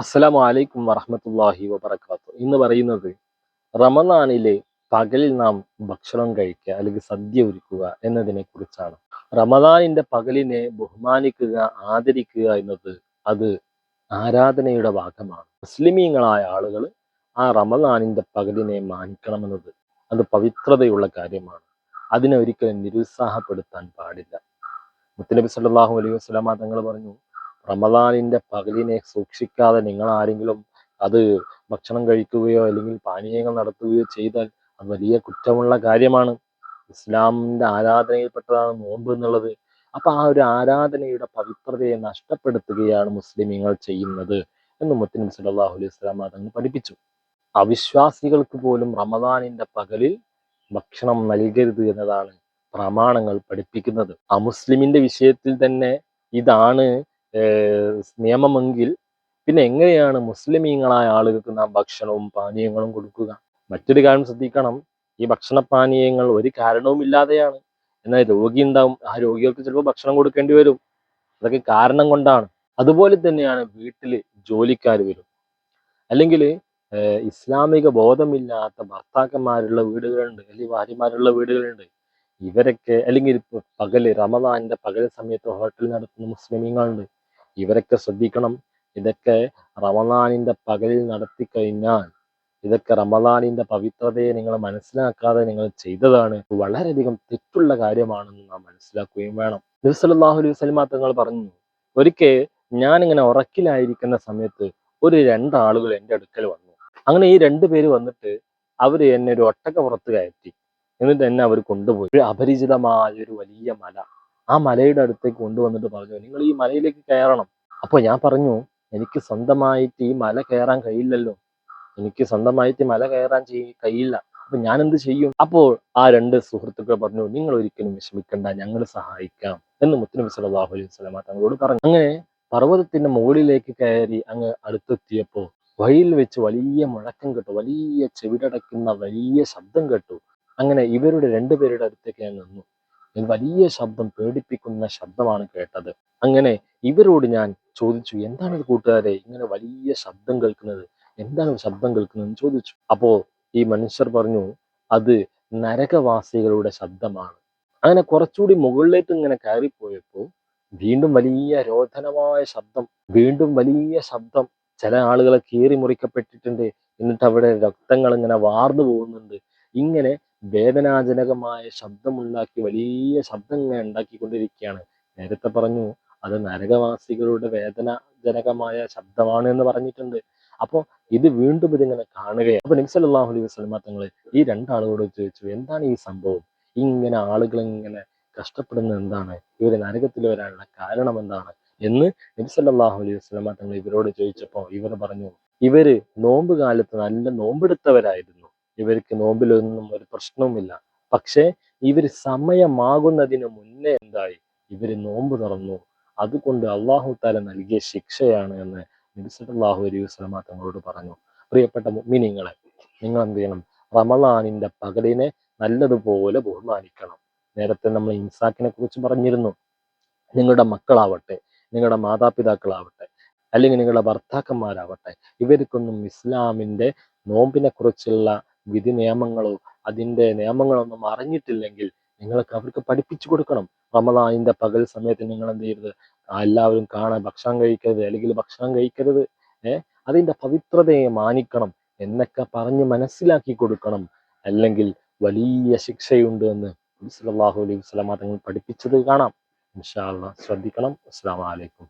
അസ്സലാമു വലൈക്കും വറഹമത്തല്ലാഹി വബർക്കാത്തു ഇന്ന് പറയുന്നത് റമദാനിലെ പകലിൽ നാം ഭക്ഷണം കഴിക്കുക അല്ലെങ്കിൽ സദ്യ ഒരുക്കുക എന്നതിനെ കുറിച്ചാണ്. റമദാനിന്റെ പകലിനെ ബഹുമാനിക്കുക ആദരിക്കുക എന്നത് അത് ആരാധനയുടെ ഭാഗമാണ്. മുസ്ലിമീങ്ങളായ ആളുകൾ ആ റമദാനിന്റെ പകലിനെ മാനിക്കണമെന്നത് അത് പവിത്രതയുള്ള കാര്യമാണ്. അതിനെ ഒരിക്കലും നിരുത്സാഹപ്പെടുത്താൻ പാടില്ല. മുത്തനബി സല്ലല്ലാഹു അലൈഹി വസ്ലാമ തങ്ങൾ പറഞ്ഞു റമദാനിന്റെ പകലിനെ സൂക്ഷിക്കാതെ നിങ്ങൾ ആരെങ്കിലും അത് ഭക്ഷണം കഴിക്കുകയോ അല്ലെങ്കിൽ പാനീയങ്ങൾ നടത്തുകയോ ചെയ്താൽ അത് വലിയ കുറ്റമുള്ള കാര്യമാണ്. ഇസ്ലാമിന്റെ ആരാധനയിൽപ്പെട്ടതാണ് നോമ്പ് എന്നുള്ളത്. അപ്പൊ ആ ഒരു ആരാധനയുടെ പവിത്രതയെ നഷ്ടപ്പെടുത്തുകയാണ് മുസ്ലിമീങ്ങൾ ചെയ്യുന്നത് എന്ന് മുത്തനബി സല്ലല്ലാഹു അലൈഹി സ്വലാം അതങ്ങ് പഠിപ്പിച്ചു. അവിശ്വാസികൾക്ക് പോലും റമദാനിന്റെ പകലിൽ ഭക്ഷണം നൽകരുത് എന്നതാണ് പ്രമാണങ്ങൾ പഠിപ്പിക്കുന്നത്. അമുസ്ലിമിന്റെ വിഷയത്തിൽ തന്നെ ഇതാണ് നിയമമെങ്കിൽ പിന്നെ എങ്ങനെയാണ് മുസ്ലിമീങ്ങളായ ആളുകൾക്ക് നാം ഭക്ഷണവും പാനീയങ്ങളും കൊടുക്കുക? മറ്റൊരു കാര്യം ശ്രദ്ധിക്കണം. ഈ ഭക്ഷണ പാനീയങ്ങൾ ഒരു കാരണവും ഇല്ലാതെയാണ് എന്നാൽ രോഗി ഉണ്ടാവും. ആ രോഗികൾക്ക് ചിലപ്പോൾ ഭക്ഷണം കൊടുക്കേണ്ടി വരും. അതൊക്കെ കാരണം കൊണ്ടാണ്. അതുപോലെ തന്നെയാണ് വീട്ടിൽ ജോലിക്കാർ വരും. അല്ലെങ്കിൽ ഇസ്ലാമിക ബോധമില്ലാത്ത ഭർത്താക്കന്മാരുള്ള വീടുകളുണ്ട് അല്ലെങ്കിൽ ഭാര്യമാരുള്ള വീടുകളുണ്ട്. ഇവരൊക്കെ അല്ലെങ്കിൽ പകൽ റമദാന്റെ പകൽ സമയത്ത് ഹോട്ടൽ നടത്തുന്ന മുസ്ലിമീങ്ങളുണ്ട്. ഇവരൊക്കെ ശ്രദ്ധിക്കണം. ഇതൊക്കെ റമദാനിന്റെ പകലിൽ നടത്തി കഴിഞ്ഞാൽ ഇതൊക്കെ റമദാനിന്റെ പവിത്രതയെ നിങ്ങൾ മനസ്സിലാക്കാതെ നിങ്ങൾ ചെയ്തതാണ്. വളരെയധികം തെറ്റുള്ള കാര്യമാണെന്ന് നാം മനസ്സിലാക്കുകയും വേണം. നബിസല്ലാഹു അലൈഹി തങ്ങൾ പറഞ്ഞു ഒരിക്കൽ ഇങ്ങനെ ഉറക്കിലായിരിക്കുന്ന സമയത്ത് ഒരു രണ്ടാളുകൾ എന്റെ അടുക്കൽ വന്നു. അങ്ങനെ ഈ രണ്ടു പേര് വന്നിട്ട് അവർ എന്നെ ഒരു ഒട്ടക പുറത്ത് കയറ്റി. എന്നിട്ട് എന്നെ അവർ കൊണ്ടുപോയി. ഒരു അപരിചിതമായ ഒരു വലിയ മല. ആ മലയുടെ അടുത്തേക്ക് കൊണ്ടുവന്നിട്ട് പറഞ്ഞു നിങ്ങൾ ഈ മലയിലേക്ക് കയറണം. അപ്പൊ ഞാൻ പറഞ്ഞു എനിക്ക് സ്വന്തമായിട്ട് ഈ മല കയറാൻ കഴിയില്ലല്ലോ. എനിക്ക് സ്വന്തമായിട്ട് മല കയറാൻ കഴിയില്ല. അപ്പൊ ഞാൻ എന്ത് ചെയ്യും? അപ്പോൾ ആ രണ്ട് സുഹൃത്തുക്കൾ പറഞ്ഞു നിങ്ങൾ ഒരിക്കലും വിഷമിക്കണ്ട ഞങ്ങൾ സഹായിക്കാം. എന്ന് മുത്തനബി സല്ലല്ലാഹു അലൈഹി സ്വലാമ തങ്ങളോട് പറഞ്ഞു. അങ്ങനെ പർവതത്തിന്റെ മുകളിലേക്ക് കയറി അങ്ങ് അടുത്തെത്തിയപ്പോൾ വഴിയിൽ വെച്ച് വലിയ മുഴക്കം കേട്ടു വലിയ ചെവിടടയ്ക്കുന്ന വലിയ ശബ്ദം കേട്ടു. അങ്ങനെ ഇവരുടെ രണ്ടുപേരുടെ അടുത്തേക്ക് ഞാൻ നിന്നു. ഒരു വലിയ ശബ്ദം പേടിപ്പിക്കുന്ന ശബ്ദമാണ് കേട്ടത്. അങ്ങനെ ഇവരോട് ഞാൻ ചോദിച്ചു എന്താണ് ഇത് കൂട്ടുകാരെ? ഇങ്ങനെ വലിയ ശബ്ദം കേൾക്കുന്നത്. എന്താണ് ശബ്ദം കേൾക്കുന്നതെന്ന് ചോദിച്ചു. അപ്പോ ഈ മനുഷ്യർ പറഞ്ഞു അത് നരകവാസികളുടെ ശബ്ദമാണ്. അങ്ങനെ കുറച്ചുകൂടി മുകളിലേക്ക് ഇങ്ങനെ കയറിപ്പോയപ്പോൾ വീണ്ടും വലിയ രോധനമായ ശബ്ദം വീണ്ടും വലിയ ശബ്ദം. ചില ആളുകളെ കീറി മുറിക്കപ്പെട്ടിട്ടുണ്ട്. എന്നിട്ട് അവിടെ രക്തങ്ങൾ ഇങ്ങനെ വാർന്നു പോകുന്നുണ്ട്. ഇങ്ങനെ വേദനാജനകമായ ശബ്ദമുണ്ടാക്കി വലിയ ശബ്ദങ്ങൾ ഉണ്ടാക്കിക്കൊണ്ടിരിക്കുകയാണ്. നേരത്തെ പറഞ്ഞു അത് നരകവാസികളുടെ വേദനാജനകമായ ശബ്ദമാണ് എന്ന് പറഞ്ഞിട്ടുണ്ട്. അപ്പോൾ ഇത് വീണ്ടും ഇതിങ്ങനെ കാണുകയാണ്. അപ്പൊ നബി അല്ലാഹു അലൈഹി വസല്ലമ തങ്ങൾ ഈ രണ്ടാളുകളോട് ചോദിച്ചു എന്താണ് ഈ സംഭവം? ഇങ്ങനെ ആളുകൾ ഇങ്ങനെ കഷ്ടപ്പെടുന്നത് എന്താണ്? ഇവർ നരകത്തിൽ വരാനുള്ള കാരണം എന്താണ്? എന്ന് നബി സല്ലല്ലാഹു അലൈഹി വസല്ലമ തങ്ങൾ ഇവരോട് ചോദിച്ചപ്പോൾ ഇവർ പറഞ്ഞു ഇവർ നോമ്പ് കാലത്ത് നല്ല നോമ്പെടുത്തവരായിരുന്നു. ഇവർക്ക് നോമ്പിലൊന്നും ഒരു പ്രശ്നവുമില്ല. പക്ഷേ ഇവർ സമയമാകുന്നതിന് മുന്നേ എന്തായി? ഇവർ നോമ്പ് തുറന്നു. അതുകൊണ്ട് അള്ളാഹു താല നൽകിയ ശിക്ഷയാണ് എന്ന് അള്ളാഹു അലൈഹി വസല്ലമ തങ്ങളോട് പറഞ്ഞു. പ്രിയപ്പെട്ട മിനിങ്ങളെ നിങ്ങൾ എന്ത് ചെയ്യണം? റമദാനിന്റെ പകലിനെ നല്ലതുപോലെ ബഹുമാനിക്കണം. നേരത്തെ നമ്മൾ ഇൻസാക്കിനെ കുറിച്ച് പറഞ്ഞിരുന്നു. നിങ്ങളുടെ മക്കളാവട്ടെ നിങ്ങളുടെ മാതാപിതാക്കളാവട്ടെ അല്ലെങ്കിൽ നിങ്ങളുടെ ഭർത്താക്കന്മാരാവട്ടെ ഇവർക്കൊന്നും ഇസ്ലാമിന്റെ നോമ്പിനെ കുറിച്ചുള്ള വിധി നിയമങ്ങളോ അതിന്റെ നിയമങ്ങളൊന്നും അറിഞ്ഞിട്ടില്ലെങ്കിൽ നിങ്ങൾക്ക് അവർക്ക് പഠിപ്പിച്ചു കൊടുക്കണം. റമദാനിന്റെ പകൽ സമയത്ത് നിങ്ങൾ എന്ത് ചെയ്യരുത് എല്ലാവരും കാണാൻ ഭക്ഷണം കഴിക്കരുത് അല്ലെങ്കിൽ ഭക്ഷണം കഴിക്കരുത്. ഏഹ് അതിന്റെ പവിത്രതയെ മാനിക്കണം എന്നൊക്കെ പറഞ്ഞ് മനസ്സിലാക്കി കൊടുക്കണം. അല്ലെങ്കിൽ വലിയ ശിക്ഷയുണ്ട് എന്ന് അലൈഹി വസല്ലമ തങ്ങൾ പഠിപ്പിച്ചത് കാണാം. ഇൻഷാ ശ്രദ്ധിക്കണം. അസ്സാം അലൈക്കും.